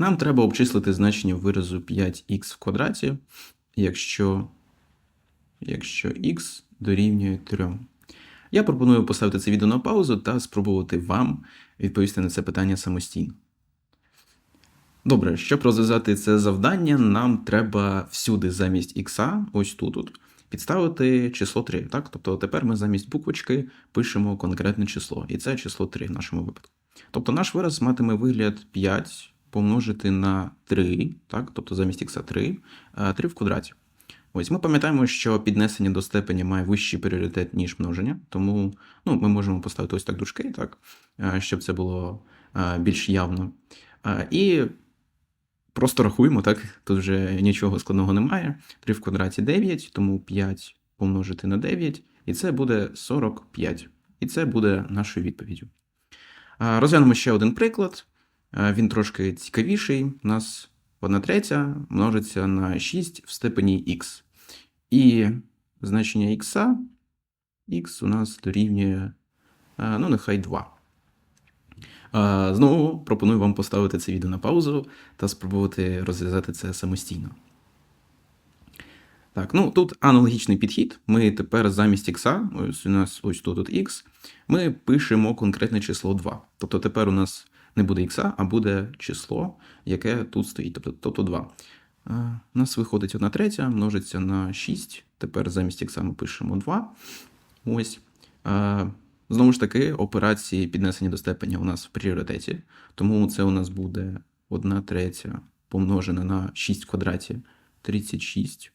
Нам треба обчислити значення виразу 5х в квадраті, якщо, якщо х дорівнює 3. Я пропоную поставити це відео на паузу та спробувати вам відповісти на це питання самостійно. Добре, щоб розв'язати це завдання, нам треба всюди замість х, ось тут, от, підставити число 3. Так? Тобто тепер ми замість буквочки пишемо конкретне число, і це число 3 в нашому випадку. Тобто наш вираз матиме вигляд 5 помножити на 3, так? тобто замість х 3, 3 в квадраті. Ось ми пам'ятаємо, що піднесення до степеня має вищий пріоритет, ніж множення, тому ну, ми можемо поставити ось так дужки, так, е, щоб це було е, більш явно. Е, І просто рахуємо, так, тут вже нічого складного немає. 3 в квадраті 9, тому 5 помножити на 9, і це буде 45. І це буде нашою відповіддю. Е, Розглянемо ще один приклад. Е, Він трошки цікавіший. У нас 1 третя множиться на 6 в степені х. І значення х, х у нас дорівнює, е, ну, нехай 2. Е, Знову пропоную вам поставити це відео на паузу та спробувати розв'язати це самостійно. Так, ну тут аналогічний підхід. Ми тепер замість х, ось у нас ось тут от х, ми пишемо конкретне число 2. Тобто тепер у нас не буде х, а буде число, яке тут стоїть, тобто, тобто 2. Е, У нас виходить 1 третя, множиться на 6. Тепер замість х ми пишемо 2. Ось. Е, Знову ж таки, операції піднесення до степеня у нас в пріоритеті. Тому це у нас буде 1 третя помножена на 6 в квадраті 36.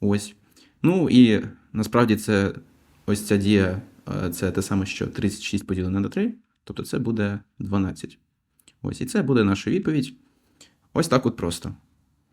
Ось. Ну і насправді це ось ця дія, е, це те саме, що 36 поділене на 3, тобто це буде 12. Ось, і це буде наша відповідь. Ось так от просто.